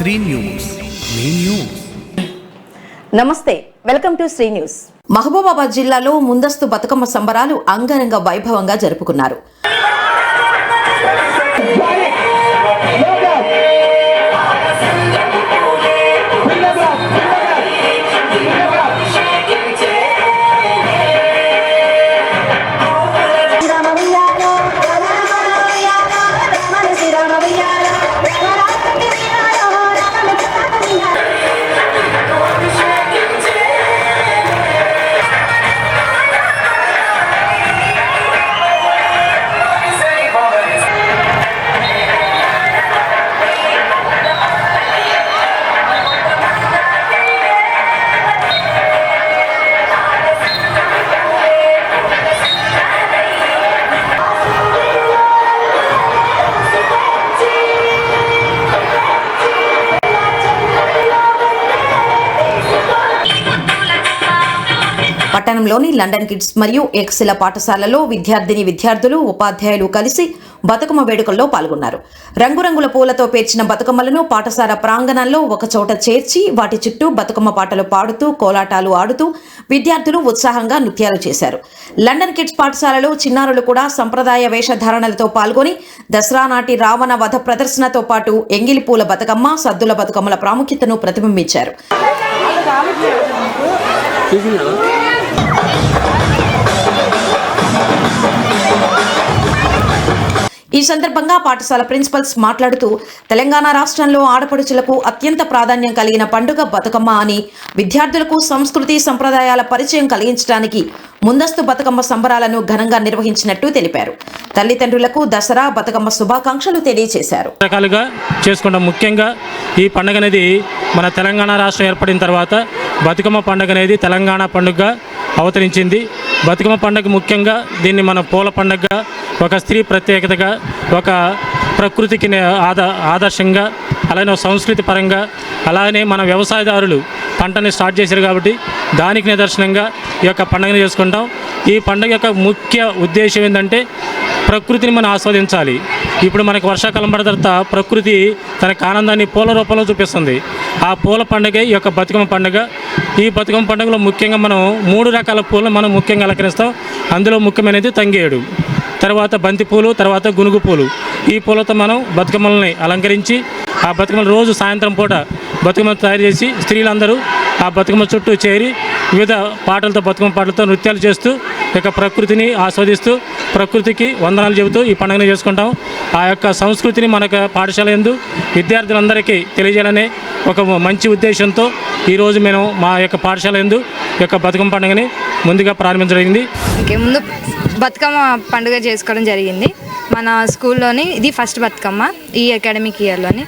Shri news. మీ news. నమస్తే welcome to Sri news. Mahabubabad జిల్లాలో ముందస్తు బతుకమ్మ సంబరాలు అంగరంగ వైభవంగా జరుపుకున్నారు. పట్టణంలోని లండన్ కిడ్స్ మరియు ఎక్సిల పాఠశాలలో విద్యార్థిని విద్యార్థులు ఉపాధ్యాయులు కలిసి బతుకమ్మ వేడుకల్లో పాల్గొన్నారు. రంగురంగుల పూలతో పేర్చిన బతుకమ్మలను పాఠశాల ప్రాంగణంలో ఒకచోట చేర్చి వాటి చుట్టూ బతుకమ్మ పాటలు పాడుతూ కోలాటాలు ఆడుతూ విద్యార్థులు ఉత్సాహంగా నృత్యాలు చేశారు. లండన్ కిడ్స్ పాఠశాలలో చిన్నారులు కూడా సంప్రదాయ వేషధారణలతో పాల్గొని దసరా నాటి రావణ వధ ప్రదర్శనతో పాటు ఎంగిలి పూల బతుకమ్మ సద్దుల బతుకమ్మల ప్రాముఖ్యతను ప్రతిబింబించారు. ఈ సందర్భంగా పాఠశాల ప్రిన్సిపల్స్ మాట్లాడుతూ తెలంగాణ రాష్ట్రంలో ఆడపడుచులకు అత్యంత ప్రాధాన్యం కలిగిన పండుగ బతుకమ్మ అని విద్యార్థులకు సంస్కృతి సంప్రదాయాల పరిచయం కలిగించడానికి ముందస్తు బతుకమ్మ సంబరాలను ఘనంగా నిర్వహించినట్టు తెలిపారు. తల్లిదండ్రులకు దసరా బతుకమ్మ శుభాకాంక్షలు తెలియజేశారు. రకాలుగా చేసుకుంటాం. ముఖ్యంగా ఈ పండుగ అనేది మన తెలంగాణ రాష్ట్రం ఏర్పడిన తర్వాత బతుకమ్మ పండుగ అనేది తెలంగాణ పండుగ అవతరించింది. బతుకమ్మ పండుగ ముఖ్యంగా దీన్ని మన పూల పండుగగా ఒక స్త్రీ ప్రత్యేకతగా ఒక ప్రకృతికి నే- ఆద ఆదర్శంగా అలానే సంస్కృతి పరంగా అలానే మన వ్యవసాయదారులు పంటని స్టార్ట్ చేశారు కాబట్టి దానికి నిదర్శనంగా ఈ యొక్క పండుగను చేసుకుంటాం. ఈ పండుగ యొక్క ముఖ్య ఉద్దేశం ఏంటంటే ప్రకృతిని మనం ఆస్వాదించాలి. ఇప్పుడు మనకు వర్షాకాలం పడిన తర్వాత ప్రకృతి తనకు ఆనందాన్ని పూల రూపంలో చూపిస్తుంది. ఆ పూల పండుగ ఈ యొక్క బతుకమ్మ పండుగ. ఈ బతుకమ్మ పండుగలో ముఖ్యంగా మనం మూడు రకాల పూలను మనం ముఖ్యంగా అలంకరిస్తాం. అందులో ముఖ్యమైనది తంగేడు తర్వాత బంతి పూలు తర్వాత గునుగు పూలు. ఈ పూలతో మనం బతుకమ్మల్ని అలంకరించి ఆ బతుకమ్మ రోజు సాయంత్రం పూట బతుకమ్మ తయారు చేసి స్త్రీలందరూ ఆ బతుకమ్మ చుట్టూ చేరి వివిధ పాటలతో బతుకమ్మ పాటలతో నృత్యాలు చేస్తూ ఇక ప్రకృతిని ఆస్వాదిస్తూ ప్రకృతికి వందనాలు చెబుతూ ఈ పండుగను చేసుకుంటాం. ఆ యొక్క సంస్కృతిని మన పాఠశాల ఎందు విద్యార్థులందరికీ తెలియజేయాలనే ఒక మంచి ఉద్దేశంతో ఈరోజు మేము మా యొక్క పాఠశాల ఎందు యొక్క బతుకమ్మ పండుగని ముందుగా ప్రారంభించడం జరిగింది. ముందు బతుకమ్మ పండుగ చేసుకోవడం జరిగింది. మన స్కూల్లోని ఇది ఫస్ట్ బతుకమ్మ ఈ అకాడమిక్ ఇయర్లోని.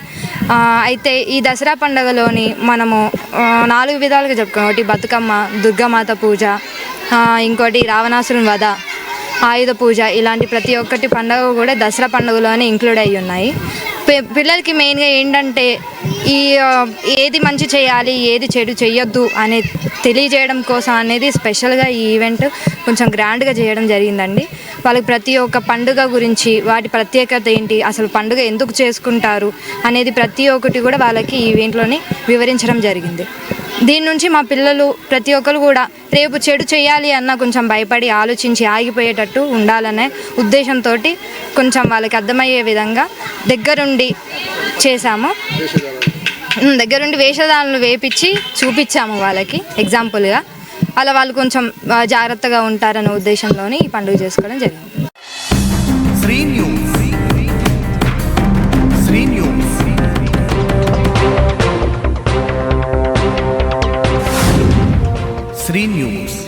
అయితే ఈ దసరా పండుగలోని మనము నాలుగు విధాలుగా చెప్పుకోం ఒకటి బతుకమ్మ దుర్గామాత పూజ ఇంకోటి రావణాసురుని వధ. ఆయుధ పూజ ఇలాంటి ప్రతి ఒక్కటి పండుగ కూడా దసరా పండుగలోనే ఇంక్లూడ్ అయి ఉన్నాయి. పి- పిల్లలకి మెయిన్గా ఏంటంటే ఈ ఏది మంచి చేయాలి ఏది చెడు చేయొద్దు అనే తెలియజేయడం కోసం అనేది స్పెషల్గా ఈ ఈవెంట్ కొంచెం గ్రాండ్గా చేయడం జరిగిందండి. వాళ్ళకి ప్రతి ఒక్క పండుగ గురించి వాటి ప్రత్యేకత ఏంటి అసలు పండుగ ఎందుకు చేసుకుంటారు అనేది ప్రతి ఒక్కటి కూడా వాళ్ళకి ఈవెంట్లోని వివరించడం జరిగింది. దీని నుంచి మా పిల్లలు ప్రతి ఒక్కరు కూడా రేపు చెడు చేయాలి అన్న కొంచెం భయపడి ఆలోచించి ఆగిపోయేటట్టు ఉండాలనే ఉద్దేశంతో కొంచెం వాళ్ళకి అర్థమయ్యే విధంగా దగ్గరుండి చేశాము. దగ్గరుండి వేషధారణలు వేపించి చూపించాము వాళ్ళకి ఎగ్జాంపుల్గా అలా వాళ్ళు కొంచెం జాగ్రత్తగా ఉంటారనే ఉద్దేశంలోని ఈ పండుగ చేసుకోవడం జరిగింది. శ్రీ న్యూస్